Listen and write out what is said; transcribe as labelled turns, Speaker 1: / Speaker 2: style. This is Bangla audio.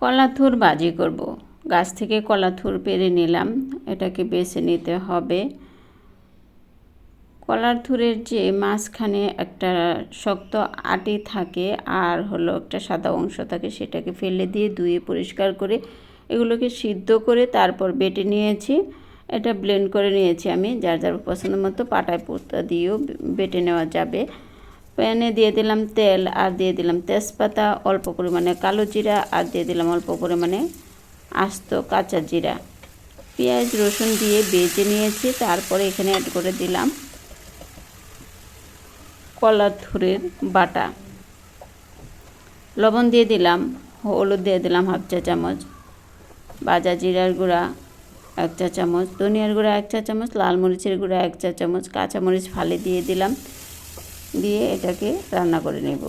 Speaker 1: কলাথুর ভাজি করব। গাছ থেকে কলাথুর পেরে নিলাম। এটাকে বেছে নিতে হবে। কলার থুরের যে মাঝখানে একটা শক্ত আটি থাকে আর হলো একটা সাদা অংশ থাকে, সেটাকে ফেলে দিয়ে ধুয়ে পরিষ্কার করে এগুলোকে সিদ্ধ করে তারপর বেটে নিয়েছি। এটা ব্লেন্ড করে নিয়েছি আমি। যার যার পছন্দ মতো পাটায় পোস্তা দিয়েও বেটে নেওয়া যাবে। প্যানে দিয়ে দিলাম তেল আর দিয়ে দিলাম তেজপাতা, অল্প পরিমাণে কালো জিরা আর দিয়ে দিলাম অল্প পরিমাণে আস্ত কাঁচা জিরা। পেঁয়াজ, রসুন দিয়ে বেজে নিয়েছি, তারপরে এখানে অ্যাড করে দিলাম কলা থুরের বাটা। লবণ দিয়ে দিলাম, হলুদ দিয়ে দিলাম হাফ চা চামচ, বাজা জিরার গুঁড়া এক চা চামচ, ধনিয়ার গুঁড়া এক চা চামচ, লাল মরিচের গুঁড়া এক চা চামচ কাঁচামরিচ ফালি দিয়ে দিলাম। দিয়ে এটাকে রান্না করে নেব।